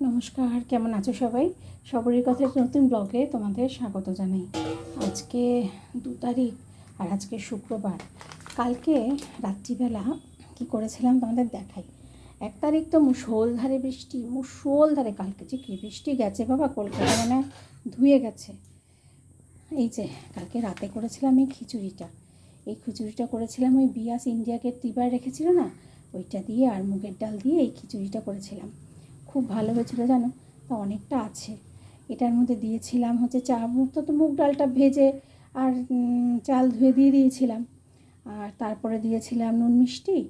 নমস্কার, কেমন আছো সবাই? সবরই কথার নতুন ব্লগে তোমাদের স্বাগত জানাই। আজকে দু তারিখ আর আজকে শুক্রবার। কালকে রাত্রিবেলা কি করেছিলাম তোমাদের দেখাই। এক তারিখ তো মুষলধারে বৃষ্টি মুষলধারে কালকে যে কী বৃষ্টি গেছে বাবা কলকাতা মানে ধুয়ে গেছে। এই যে, কালকে রাতে করেছিলাম এই খিচুড়িটা। এই খিচুড়িটা করেছিলাম ওই বিয়াস ইন্ডিয়াকে টিবার রেখেছিল না? ওইটা দিয়ে আর মুগের ডাল দিয়ে এই খিচুড়িটা করেছিলাম। খুব ভালো হয়েছিল জানো? তা অনেকটা আছে। এটার মধ্যে দিয়েছিলাম হচ্ছে চা, তো তো মুগ ডালটা ভেজে আর চাল ধুয়ে দিয়ে দিয়েছিলাম। আর তারপরে দিয়েছিলাম নুন মিষ্টি।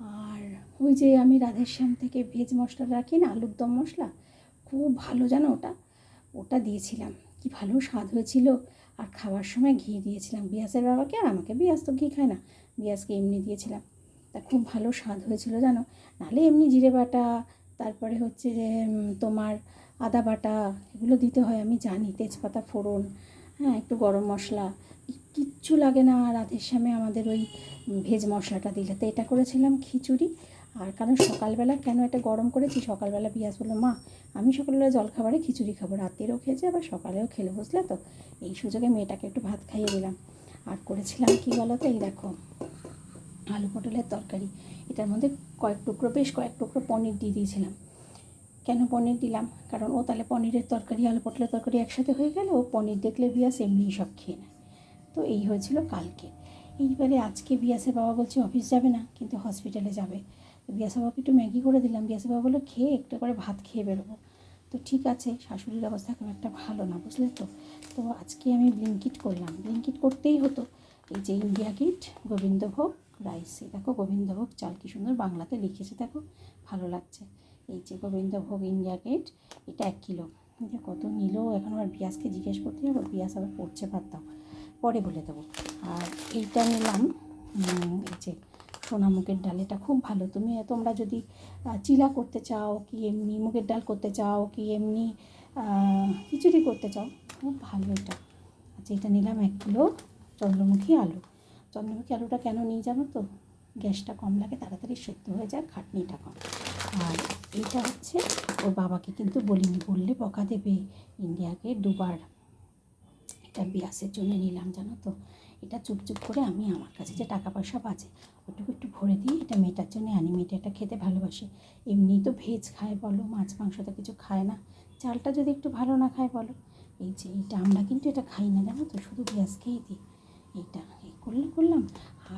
আর ওই যে আমি রাধেশ্যাম থেকে ভেজ মশলা রাখি না, আলুর দম মশলা, খুব ভালো জানো ওটা? ওটা দিয়েছিলাম। কি ভালো স্বাদ হয়েছিল। আর খাওয়ার সময় ঘি দিয়েছিলাম। বিয়াসের বাবাকে আর আমাকে। বিয়াস তো ঘি খায় না। বিয়াসকে এমনি দিয়েছিলাম। তা খুব ভালো স্বাদ হয়েছিল জানো? নাহলে এমনি জিরে বাটা তারপরে হচ্ছে যে তোমার আদা বাটা এগুলো দিতে হয়, আমি জানি, তেজপাতা, ফোড়ন হ্যাঁ একটু গরম মশলা। কিচ্ছু লাগে না রাধের সামনে আমাদের ওই ভেজ মশলাটা দিলে। তো এটা করেছিলাম খিচুড়ি, আর কারণ সকালবেলা কেন এটা গরম করেছি? সকালবেলা বিয়াস বলল, মা, আমি সকালবেলা জলখাবারে খিচুড়ি খাব। রাতেরও খেয়েছি, আবার সকালেও খেলে, বুঝলে তো? এই সুযোগে মেয়েটাকে একটু ভাত খাইয়ে দিলাম। আর করেছিলাম কি বলো তো? এই দেখো, আলু পটলের তরকারি। এটার মধ্যে কয়েক টুকরো, বেশ কয়েক টুকরো পনির দিয়ে দিয়েছিলাম। কেন পনির দিলাম? কারণ ও তাহলে পনিরের তরকারি, আলু পটলের তরকারি একসাথে হয়ে গেলে ও পনির দেখলে বিয়াস এমনিই সব খেয়ে নেয়। তো এই হয়েছিল কালকে। এইবারে আজকে বিয়াসের বাবা বলছে, অফিস যাবে না, কিন্তু হসপিটালে যাবে। তো বিয়াসের বাবাকে একটু ম্যাগি করে দিলাম। বিয়াসের বাবা বলল, খেয়ে একটু করে ভাত খেয়ে বেরোবো। তো ঠিক আছে, শাশুড়ির অবস্থা খুব একটা ভালো না, বুঝলে তো? তো আজকে আমি ব্লিঙ্কিট করলাম। ব্লিঙ্কিট করতেই হতো। এই যে ইন্ডিয়া গেট, গোবিন্দভোগ রাইস। দেখো গোবিন্দভোগ চাল, কি সুন্দর বাংলাতে লিখেছে, দেখো, ভালো লাগছে। এই যে গোবিন্দভোগ ইন্ডিয়া গেট এটা এক কিলো। এটা কত নিল, এখন আবার বিয়াসকে জিজ্ঞেস করতে হবে বিয়াস আবার পড়ছে দাও। পরে বলে দেবো। আর এইটা নিলাম এই যে সোনা মুগের ডাল, এটা খুব ভালো। তুমি তোমরা যদি চিলা করতে চাও, কি এমনি মুগের ডাল করতে চাও, কি এমনি খিচুড়ি করতে চাও, খুব ভালো এটা। আচ্ছা এটা নিলাম এক কিলো চন্দ্রমুখী আলু। চন্দ্রমুখী আলুটা কেন নিয়ে জানো তো? গ্যাসটা কম লাগে, তাড়াতাড়ি সেদ্ধ হয়ে যায় খাটনিটা কম। আর এটা হচ্ছে ওর বাবাকে কিন্তু বলিনি, বললে বকা দেবে। ইন্ডিয়াকে দুবার এটা বিয়াসের জন্য নিলাম জানো তো। এটা চুপ চুপ করে আমি, আমার কাছে যে টাকা পয়সা বাঁচে ওটুকু একটু ভরে দিই এটা মেয়েটার জন্য আনি। মেয়েটা এটা খেতে ভালোবাসে। এমনি তো ভেজ খায় বলো, মাছ মাংস তো কিছু খায় না। চালটা যদি একটু ভালো না খায় বলো। এই যে, এটা আমরা কিন্তু এটা খাই না জানো তো, শুধু গ্যাসকেই দিই। এইটা করলে করলাম।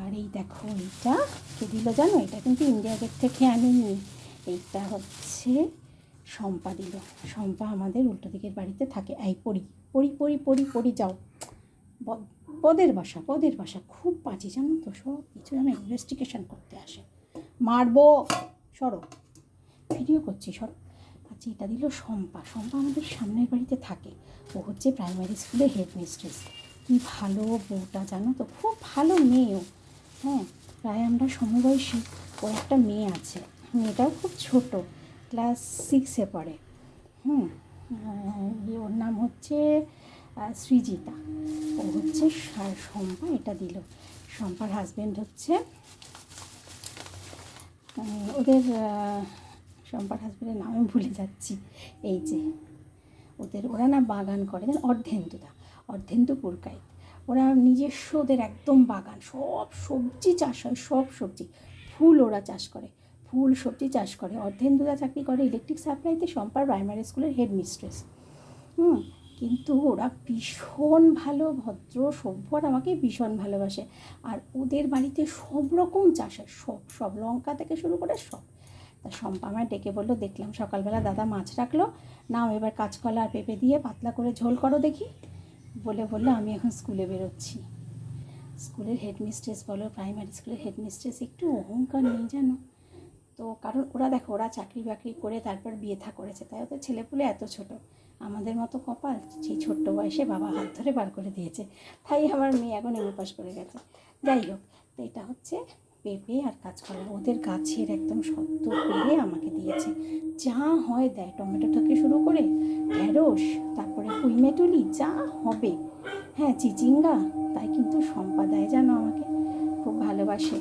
আর এই দেখো, এইটা কে দিল জানো? এটা কিন্তু ইন্ডিয়া গেট থেকে আনিনি। এইটা হচ্ছে শম্পা দিল। শম্পা আমাদের উল্টো দিকের বাড়িতে থাকে। এই পড়ি পড়ি পড়ি পড়ি পড়ি যাও। পদের বাসা পদের বাসা। খুব বাজে জানো তো? সব কিছু যেন ইনভেস্টিগেশন করতে আসে। মারবো। সরো। ভিডিও করছি, সরো। আচ্ছা এটা দিল শম্পা। শম্পা আমাদের সামনের বাড়িতে থাকে। ও হচ্ছে প্রাইমারি স্কুলে হেড মিস্ট্রেস কী ভালো বউটা জানো তো? খুব ভালো মেয়েও। হ্যাঁ প্রায় আমরা সমবয়সী ও একটা মেয়ে আছে। মেয়েটাও খুব ছোট ক্লাস সিক্সে পড়ে। হুম আহ, ওর নাম হচ্ছে সৃজিতা। ও হচ্ছে শম্পা এটা দিল। শম্পার হাজব্যান্ড হচ্ছে ওদের শম্পার হাজব্যান্ডের নামে ভুলে যাচ্ছি। এই যে ওদের ওরা না বাগান করে জানো অর্ধেন্দুদা। অর্ধেন্দু পুরকাইত ওরা নিজস্ব ওদের একদম বাগান। সব সবজি চাষ হয়, সব সবজি। ফুল ওরা চাষ করে। ফুল, সবজি চাষ করে। অর্ধেন্দুরা চাকরি করে ইলেকট্রিক সাপ্লাইতে শম্পার প্রাইমারি স্কুলের হেড মিস্ট্রেস হুম, কিন্তু ওরা ভীষণ ভালো, ভদ্র সভ্য আর আমাকে ভীষণ ভালোবাসে। আর ওদের বাড়িতে সব রকম চাষ হয়, সব সব লঙ্কা থেকে শুরু করে সব। তা শম্পা আমায় ডেকে বলল, দেখলাম সকালবেলা দাদা মাছ রাখল। নাও এবার কাঁচকলা আর পেঁপে দিয়ে পাতলা করে ঝোল করো দেখি। বলে বলল, আমি এখন স্কুলে বেরোচ্ছি। স্কুলের হেডমিস্ট্রেস বলো, প্রাইমারি স্কুলের হেডমিস্ট্রেস, একটু অহংকার নেই জানো? তো কারণ ওরা দেখো, ওরা চাকরি বাকরি করে তারপর বিয়ে থা করেছে, তাই ওদের ছেলেপুলে এত ছোট। আমাদের মতো কপাল, সেই ছোট্ট বয়সে বাবা হাত ধরে বার করে দিয়েছে। তাই আমার মেয়ে এখন এম পাস করে গেছে। যাই হোক, তো এটা হচ্ছে পেঁপে আর কাঁচকলা ওদের গাছের একদম সত্য পেরে আমাকে দিয়েছে। যা হয় দেয়, টমেটো থেকে শুরু করে ঢেঁড়স, তারপরে কুইমেটুলি যা হবে। হ্যাঁ চিচিঙ্গা, তাই কিন্তু সম্পা দেয় জানো আমাকে, খুব ভালোবাসে।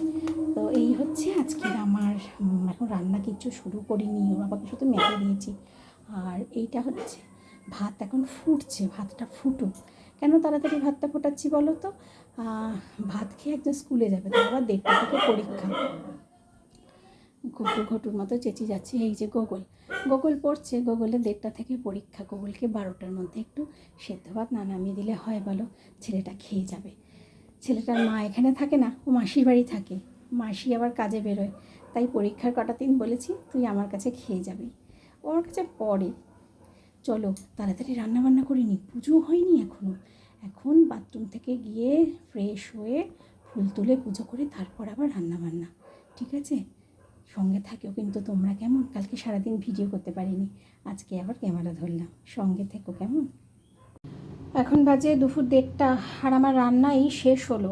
তো এই হচ্ছে আজকের আমার এখন রান্না কিছু শুরু করিনি, ওর বাবাকে শুধু মেখে দিয়েছি। আর এইটা হচ্ছে, ভাত এখন ফুটছে, ভাতটা ফুটুক। কেন তাড়াতাড়ি ভাতটা ফোটাচ্ছি বলো তো? ভাত খেয়ে একজন স্কুলে যাবে তার আবার দেড়টা থেকে পরীক্ষা। ঘটু ঘটুর মতো চেঁচি যাচ্ছে, এই যে গোগল গোগল পড়ছে গোগলে দেড়টা থেকে পরীক্ষা গোগলকে বারোটার মধ্যে একটু সেদ্ধ ভাত না নামিয়ে দিলে হয় বলো, ছেলেটা খেয়ে যাবে। ছেলেটার মা এখানে থাকে না, ও মাসির বাড়ি থাকে। মাসি আবার কাজে বেরোয়, তাই পরীক্ষার কটা দিন বলেছি, তুই আমার কাছে খেয়ে যাবি। ও আমার কাছে পড়ে। চলো, তাড়াতাড়ি রান্না বান্না করে নি, পুজো হয়নি এখনও এখন বাথরুম থেকে গিয়ে ফ্রেশ হয়ে ফুল তুলে পুজো করে তারপর আবার রান্না বান্না ঠিক আছে? সঙ্গে থাকেও কিন্তু তোমরা কেমন? কালকে সারাদিন ভিডিও করতে পারিনি, আজকে আবার ক্যামেরা ধরলাম। সঙ্গে থেকো কেমন? এখন বাজে দুপুর দেড়টা আর আমার রান্নাই শেষ হলো।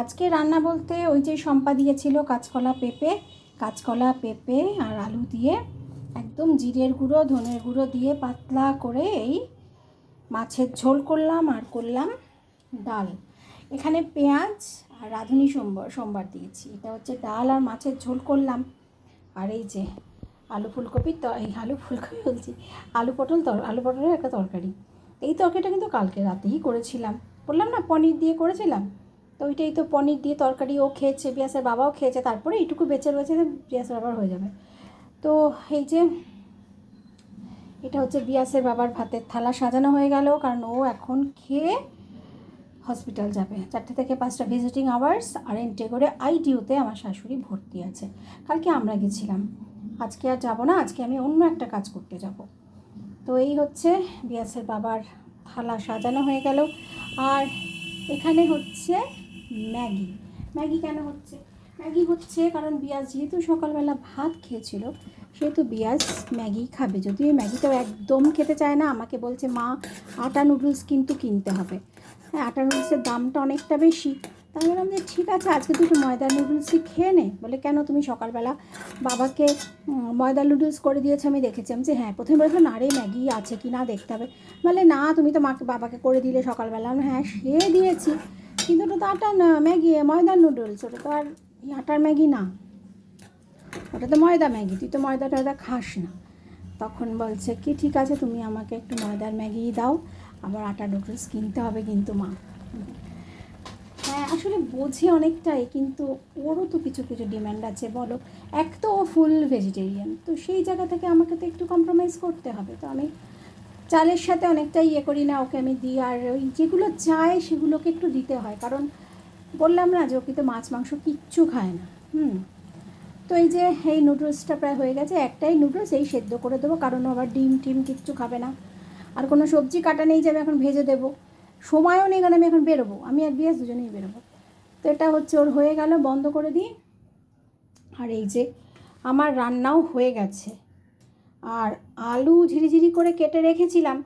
আজকে রান্না বলতে ওই যে শম্পা দিয়েছিল কাঁচকলা পেঁপে কাঁচকলা পেঁপে আর আলু দিয়ে একদম জিরের গুঁড়ো, ধনের গুঁড়ো দিয়ে পাতলা করে এই মাছের ঝোল করলাম আর করলাম ডাল। এখানে পেঁয়াজ আর রাঁধুনি সোমবার সোমবার দিয়েছি। এটা হচ্ছে ডাল আর মাছের ঝোল করলাম। আর এই যে আলু ফুলকপির ত, এই আলু ফুলকপি বলছি, আলু পটল তর, আলু পটলের একটা তরকারি। এই তরকারিটা কিন্তু কালকে রাতেই করেছিলাম। বললাম না, পনির দিয়ে করেছিলাম। তো ওইটাই তো পনির দিয়ে তরকারি ও খেয়েছে বিয়াসের বাবাও খেয়েছে, তারপরে এইটুকু বেঁচে রয়েছে বিয়াসের বাবার হয়ে যাবে। তো এই যে এটা হচ্ছে বিয়াসের বাবার ভাতের থালা সাজানো হয়ে গেল, কারণ ও এখন খেয়ে হসপিটাল যাবে। চারটে থেকে পাঁচটা ভিজিটিং আওয়ার্স আর এন্টে করে আইডিউতে আমার শাশুড়ি ভর্তি আছে। কালকে আমরা গেছিলাম। আজকে আর যাব না, আজকে আমি অন্য একটা কাজ করতে যাব। তো এই হচ্ছে বিয়াসের বাবার থালা সাজানো হয়ে গেল। আর এখানে হচ্ছে ম্যাগি। ম্যাগি কেন হচ্ছে? ম্যাগি হচ্ছে কারণ বিয়াস যেহেতু সকালবেলা ভাত খেয়েছিল সেহেতু বিয়াস ম্যাগি খাবে। যদিও এই ম্যাগিটাও একদম খেতে চায় না আমাকে বলছে মা আটা নুডলস কিন্তু কিনতে হবে। হ্যাঁ আটা নুডলসের দামটা অনেকটা বেশি। তাই বললাম যে ঠিক আছে আজকে তুই ময়দা নুডলসই খেয়ে নে। বলে কেন তুমি সকালবেলা বাবাকে ময়দা নুডলস করে দিয়েছে? আমি দেখেছি। আমি যে হ্যাঁ প্রথমে বলেছিলাম না রে ম্যাগি আছে কি না দেখতে হবে। বলে না তুমি তো মাকে বাবাকে করে দিলে সকালবেলা। আমি, হ্যাঁ সে দিয়েছি। কিন্তু ওটা তো আটা না ম্যাগি ময়দা নুডলস ওটা তো আর আটার ম্যাগি না। ওটা তো ময়দা ম্যাগি, তুই তো ময়দা টয়দা খাস না। তখন বলছে, কি ঠিক আছে, তুমি আমাকে একটু ময়দার ম্যাগি দাও আবার আটা নুডলস কিনতে হবে কিন্তু মা। হ্যাঁ আসলে বোঝে অনেকটাই, কিন্তু ওরও তো কিছু কিছু ডিম্যান্ড আছে, বলো। এক তো ও ফুল ভেজিটেরিয়ান তো সেই জায়গা থেকে আমাকে তো একটু কম্প্রোমাইজ করতে হবে। তো আমি চালের সাথে অনেকটা ইয়ে করি না, ওকে আমি দিই, আর ওই যেগুলো চায় সেগুলোকে একটু দিতে হয়। কারণ বললাম না যে ওকে তো মাছ, মাংস কিচ্ছু খায় না, হুম? তো এই যে, এই নুডলসটা প্রায় হয়ে গেছে। একটাই নুডলস, এই সেদ্ধ করে দেবো, কারণ আবার ডিম টিম কিচ্ছু খাবে না। আর কোনো সবজি কাটা নেই যে আমি এখন ভেজে দেবো। সময়ও নেই কারণ আমি এখন বেরোবো? আমি আর বিয়াস দুজনেই বেরোবো। তো এটা হচ্ছে ওর হয়ে গেল, বন্ধ করে দিই। আর এই যে, আমার রান্নাও হয়ে গেছে। আর আলু ঝিরিঝিরি করে কেটে রেখেছিলাম,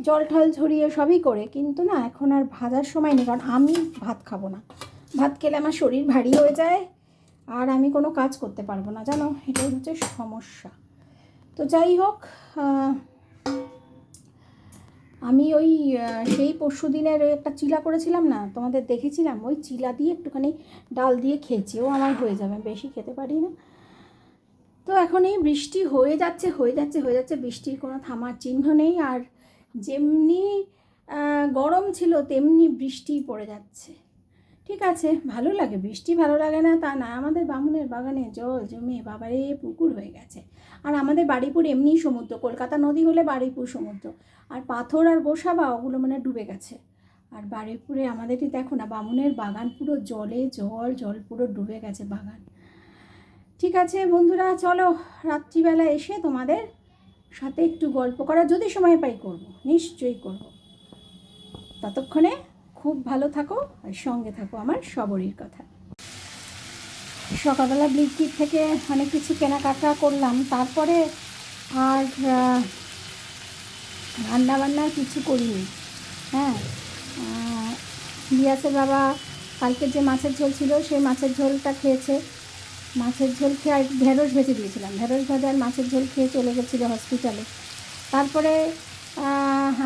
জল ঠল ঝরিয়ে সবই করে, কিন্তু না, এখন আর ভাজার সময় নেই, কারণ আমি ভাত খাব না। ভাত খেলে আমার শরীর ভারী হয়ে যায় আর আমি কোনো কাজ করতে পারব না, জানো? এটাই হচ্ছে সমস্যা। তো যাই হোক আমি ওই সেই পরশু দিনের একটা চিলা করেছিলাম না, তোমাদের দেখেছিলাম? ওই চিলা দিয়ে একটুখানি ডাল দিয়ে খেয়েছি। ও আমার হয়ে যাবে বেশি খেতে পারি না। তো এখন এই বৃষ্টি হয়ে যাচ্ছে হয়ে যাচ্ছে হয়ে যাচ্ছে, বৃষ্টির কোনো থামার চিহ্ন নেই। আর যেমনি গরম ছিল, তেমনি বৃষ্টি পড়ে যাচ্ছে। ঠিক আছে, ভালো লাগে, বৃষ্টি ভালো লাগে না, তা না, আমাদের বামুনের বাগানে জল জমে বাবারে পুকুর হয়ে গেছে। আর আমাদের বাড়িপুর এমনিই সমুদ্র, কলকাতা নদী হলে বাড়িপুর সমুদ্র, আর পাথর আর গোসাবা ওগুলো মানে ডুবে গেছে। আর বাড়িপুরে আমাদেরই দেখো না, বামুনের বাগান পুরো জলে জল জল পুরো ডুবে গেছে বাগান। ঠিক আছে বন্ধুরা, চলো রাত্রিবেলা এসে তোমাদের সাথে একটু গল্প করা যদি সময় পাই করব, নিশ্চয়ই করব। ততক্ষণে খুব ভালো থাকো আর সঙ্গে থাকো আমার সবরীর কথা। সকালবেলা ব্লিঙ্কিট থেকে অনেক কিছু কেনাকাটা করলাম, তারপরে আর রান্না বান্না কিছু করিনি। হ্যাঁ বিয়াসের বাবা কালকে যে মাছের ঝোল ছিল, সেই মাছের ঝোলটা খেয়েছে। মাছের ঝোল খেয়ে আর ঢেঁড়স ভেজে দিয়েছিলাম। ঢেঁড়স ভাজা আর মাছের ঝোল খেয়ে চলে গেছিল হসপিটালে। তারপরে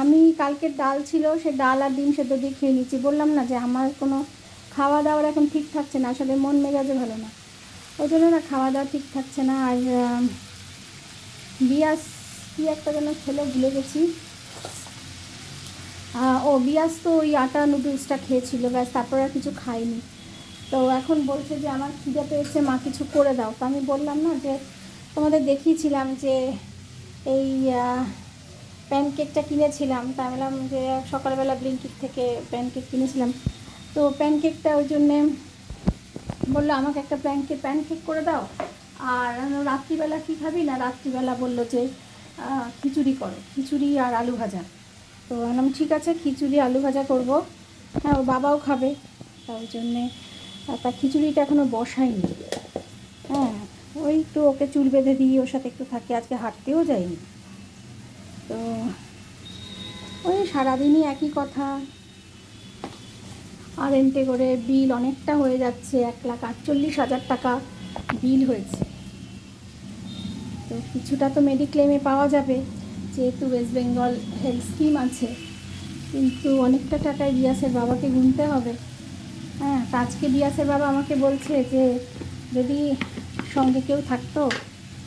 আমি কালকের ডাল ছিল, সে ডাল আর ডিম সেদ্ধ দিয়ে খেয়ে নিচ্ছি। বললাম না যে আমার কোনো খাওয়া দাওয়ার এখন ঠিক থাকছে না, আসলে মন মেজাজও ভালো না। ওই জন্য না খাওয়া দাওয়া ঠিক থাকছে না, আর বিয়াস কী একটা যেন খেলে ভুলে গেছি। ও বিয়াস তো ওই আটা নুডলসটা খেয়েছিল, ব্যাস, তারপর আর কিছু খাইনি তো এখন বলছে যে আমার খিদে পেয়েছে, মা কিছু করে দাও। তো আমি বললাম না যে তোমাদের দেখিয়েছিলাম যে এই প্যানকেকটা কিনেছিলাম। তাই বললাম যে সকালবেলা ব্লিঙ্কিট থেকে প্যানকেক কিনেছিলাম। তো প্যানকেকটা ওই জন্যে বলল, আমাকে একটা প্যানকেক প্যানকেক করে দাও। আর রাত্রিবেলা কী খাবি? না, রাত্রিবেলা বলল যে খিচুড়ি করো। খিচুড়ি আর আলু ভাজা। তো বললাম, ঠিক আছে, খিচুড়ি, আলু ভাজা করব। হ্যাঁ ওর বাবাও খাবে। তা ওই জন্যে আর তা খিচুড়িটা এখনও বসাইনি হ্যাঁ ওই একটু ওকে চুল বেঁধে দিই, ওর সাথে একটু থাকি। আজকে হাঁটতেও যাইনি। তো ওই সারাদিনই একই কথা। আর এনটে করে বিল অনেকটা হয়ে যাচ্ছে, এক লাখ আটচল্লিশ হাজার টাকা বিল হয়েছে। তো কিছুটা তো মেডিক্লেমে পাওয়া যাবে, যেহেতু ওয়েস্ট বেঙ্গল হেলথ স্কিম আছে। কিন্তু অনেকটা টাকায় বিয়াসের বাবাকে গুনতে হবে। হ্যাঁ তা আজকে বিয়াসের বাবা আমাকে বলছে যে, যদি সঙ্গে কেউ থাকতো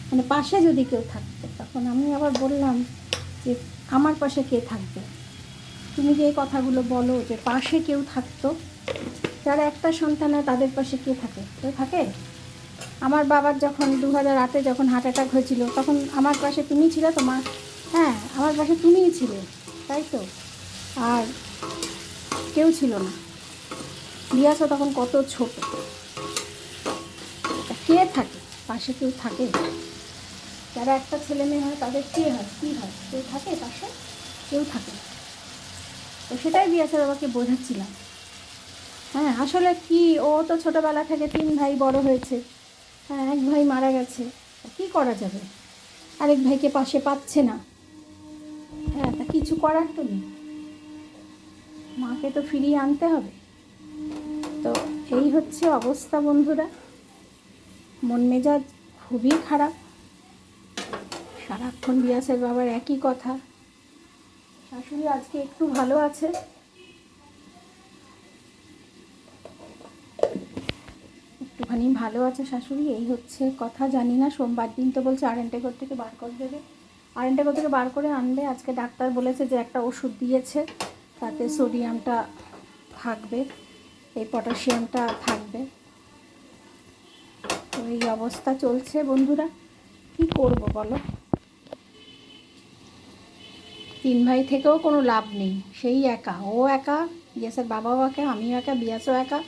মানে পাশে যদি কেউ থাকতো, তখন আমি আবার বললাম যে আমার পাশে কে থাকবে? তুমি যে কথাগুলো বলো যে পাশে কেউ থাকতো, যারা একটা সন্তান হয় তাদের পাশে কে থাকে? কেউ থাকে? আমার বাবার যখন দু হাজার আটে যখন হার্ট অ্যাটাক হয়েছিল, তখন আমার পাশে তুমি ছিলে তোমার? হ্যাঁ আমার পাশে তুমিই ছিলে, তাই তো? আর কেউ ছিল না। বিয়াসও তখন কত ছোট। কে থাকে? পাশে কেউ থাকে? যারা একটা ছেলে মেয়ে হয়, তাদের কে হয়? কী হয়? কেউ থাকে পাশে কেউ থাকে তো সেটাই বিয়াসের বাবাকে বোঝাচ্ছিলাম। হ্যাঁ আসলে কি? ও তো ছোটোবেলা থেকে তিন ভাই বড় হয়েছে। হ্যাঁ এক ভাই মারা গেছে। কী করা যাবে? আরেক ভাইকে পাশে পাচ্ছে না। হ্যাঁ তা কিছু করার তো নেই। মাকে তো ফিরিয়ে আনতে হবে। তো এই হচ্ছে অবস্থা বন্ধুরা। মন মেজাজ খুবই খারাপ। সারাক্ষণ বিয়াসের বাবার একই কথা। শাশুড়ি আজকে একটু ভালো আছে। একটুখানি ভালো আছে শাশুড়ি, এই হচ্ছে কথা। জানি না, সোমবার দিন তো বলছে আরেন্টে ঘর থেকে বার করে দেবে। আরেন্টে ঘর থেকে বার করে আনবে। আজকে ডাক্তার বলেছে যে একটা ওষুধ দিয়েছে, তাতে সোডিয়ামটা থাকবে, এই পটাশিয়ামটা থাকবে। তো এই অবস্থা চলছে বন্ধুরা। কি করব বলো? তিন ভাই থেকেও কোনো লাভ নেই, সেই একা। ও একা বিয়াসের বাবাও একা, আমিও একা, বিয়াসও একা।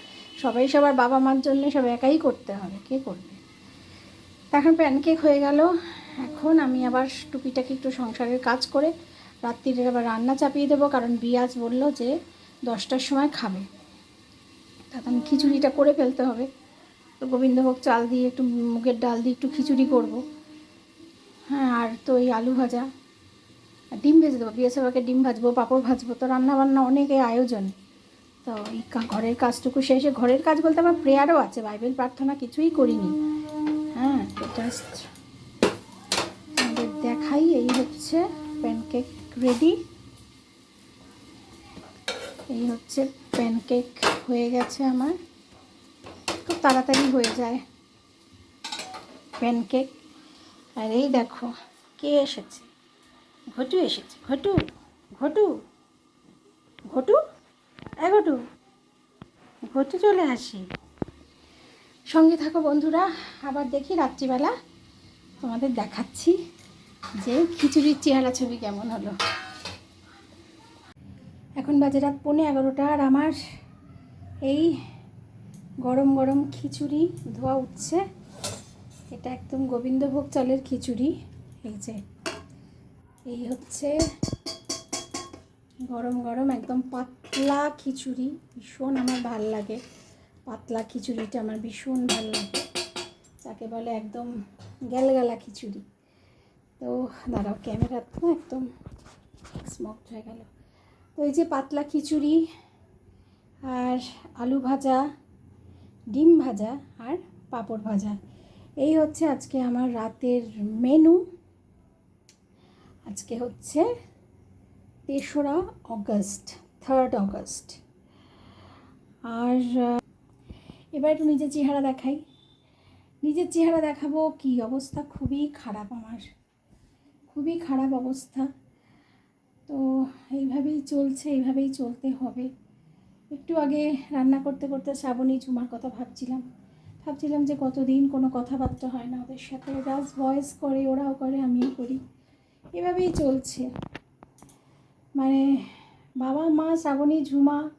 সবাই সবার বাবা মার জন্য সব একাই করতে হবে, কে করবে? এখন প্যানকেক হয়ে গেল। এখন আমি আবার টুকিটাকি একটু সংসারের কাজ করে রাত্রিরে আবার রান্না চাপিয়ে দেবো, কারণ বিয়াজ বলল যে দশটার সময় খাবে। তাতে আমি খিচুড়িটা করে ফেলতে হবে। তো গোবিন্দভোগ চাল দিয়ে একটু, মুগের ডাল দিয়ে একটু খিচুড়ি করব। হ্যাঁ আর তো এই আলু ভাজা। ডিম ভেজে দেবো। বিয়ে সবাইকে ডিম ভাজবো, পাঁপড় ভাজবো, তো রান্না বান্না অনেকে আয়োজন। তো এই ঘরের কাজটুকু শেষে, ঘরের কাজ বলতে আমার প্রেয়ারও আছে, বাইবেল প্রার্থনা কিছুই করিনি। হ্যাঁ তো জাস্ট আমাদের দেখাই, এই হচ্ছে প্যানকেক রেডি এই হচ্ছে প্যানকেক হয়ে গেছে আমার। খুব তাড়াতাড়ি হয়ে যায় প্যানকেক আর এই দেখো, কে এসেছে? ঘটু এসেছে, ঘটু ঘটু ঘটু, এ ঘটু ঘটু চলে আসি। সঙ্গে থাকো বন্ধুরা, আবার দেখি রাত্রিবেলা তোমাদের দেখাচ্ছি যে খিচুড়ির চেহারা ছবি কেমন হলো। এখন বাজে রাত পৌনে এগারোটা আর আমার এই গরম গরম খিচুড়ি ধোয়া উঠছে। এটা একদম গোবিন্দভোগ চালের খিচুড়ি, এই যে। এই হচ্ছে গরম গরম একদম পাতলা খিচুড়ি, ভীষণ আমার ভালো লাগে। পাতলা খিচুড়িটা আমার ভীষণ ভালো লাগে। তাকে বলে একদম গ্যালগালা খিচুড়ি। তো দাঁড়াও, ক্যামেরা তো একদম স্মক হয়ে গেল। তো এই যে পাতলা খিচুড়ি আর আলু ভাজা, ডিম ভাজা আর পাঁপড় ভাজা, এই হচ্ছে আজকে আমার রাতের মেনু আজকে হচ্ছে তেসরা অগস্ট থার্ড অগস্ট। আর এবার একটু নিজের চেহারা দেখাই। নিজের চেহারা দেখাবো কি অবস্থা? খুবই খারাপ আমার। খুবই খারাপ অবস্থা। তো এইভাবেই চলছে, এইভাবেই চলতে হবে। একটু আগে রান্না করতে করতে শ্রাবণী চুমার কথা ভাবছিলাম। ভাবছিলাম যে কতদিন কোনো কথাবার্তা হয় না ওদের সাথে। জাস্ট ভয়েস করে, ওরাও করে, আমিও করি। এভাবেই চলছে। মানে বাবা, মা শ্রাবণী ঝুমা,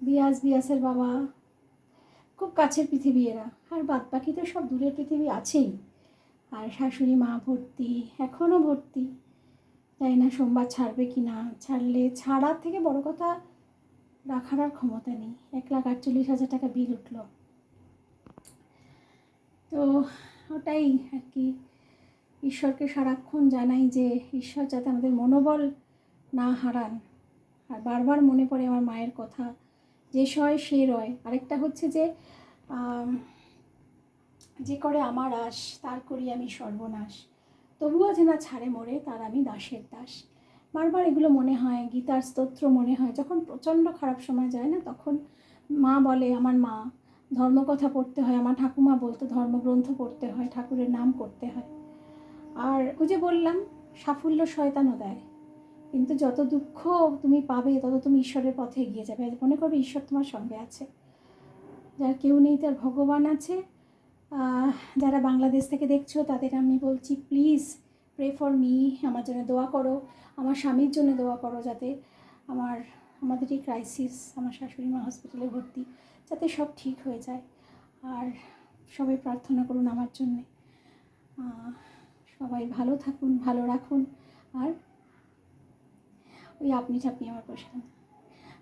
বিয়াস, বিয়াসের বাবা, খুব কাছের পৃথিবী এরা। আর বাদ বাকি তো সব দূরের পৃথিবী আছেই। আর শাশুড়ি মা ভর্তি এখনও ভর্তি। তাই না সোমবার ছাড়বে কি না ছাড়লে ছাড়ার থেকে বড় কথা, রাখার আর ক্ষমতা নেই। এক লাখ আটচল্লিশ হাজার টাকা বিল উঠল। তো ওটাই আর কি। ঈশ্বরকে সারাক্ষণ জানাই যে, ঈশ্বর যাতে আমাদের মনোবল না হারান। আর বারবার মনে পড়ে আমার মায়ের কথা, যে সয় সে রয়। আরেকটা হচ্ছে যে যে করে আমার আশ, তার করি আমি সর্বনাশ। তবুও যে না ছাড়ে মরে, তার আমি দাসের দাস। বারবার এগুলো মনে হয়, গীতার স্তোত্র মনে হয়। যখন প্রচণ্ড খারাপ সময় যায় না, তখন মা বলে আমার মা, ধর্মকথা পড়তে হয়। আমার ঠাকুমা বলতো, ধর্মগ্রন্থ পড়তে হয়, ঠাকুরের নাম করতে হয়। আর ওই যে বললাম, সাফল্য শয়তানও দেয়। কিন্তু যত দুঃখ তুমি পাবে, তত তুমি ঈশ্বরের পথে এগিয়ে যাবে। মনে করবে ঈশ্বর তোমার সঙ্গে আছে। যার কেউ নেই, তার ভগবান আছে। যারা বাংলাদেশ থেকে দেখছ, তাদের আমি বলছি প্লিজ প্রে ফর মি আমার জন্য দোয়া করো। আমার স্বামীর জন্য দোয়া করো যাতে আমার, আমাদের এই ক্রাইসিস আমার শাশুড়ি মা হসপিটালে ভর্তি, যাতে সব ঠিক হয়ে যায়। আর সবাই প্রার্থনা করুন আমার জন্যে। সবাই ভালো থাকুন, ভালো রাখুন। আর ওই আপনি ঠাপনি আমার প্রশ্ন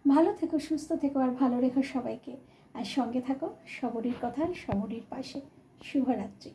ভালো থেকো, সুস্থ থেকো, আর ভালো রেখো সবাইকে। আর সঙ্গে থাকো সবরীর কথার সবরীর পাশে। শুভরাত্রি।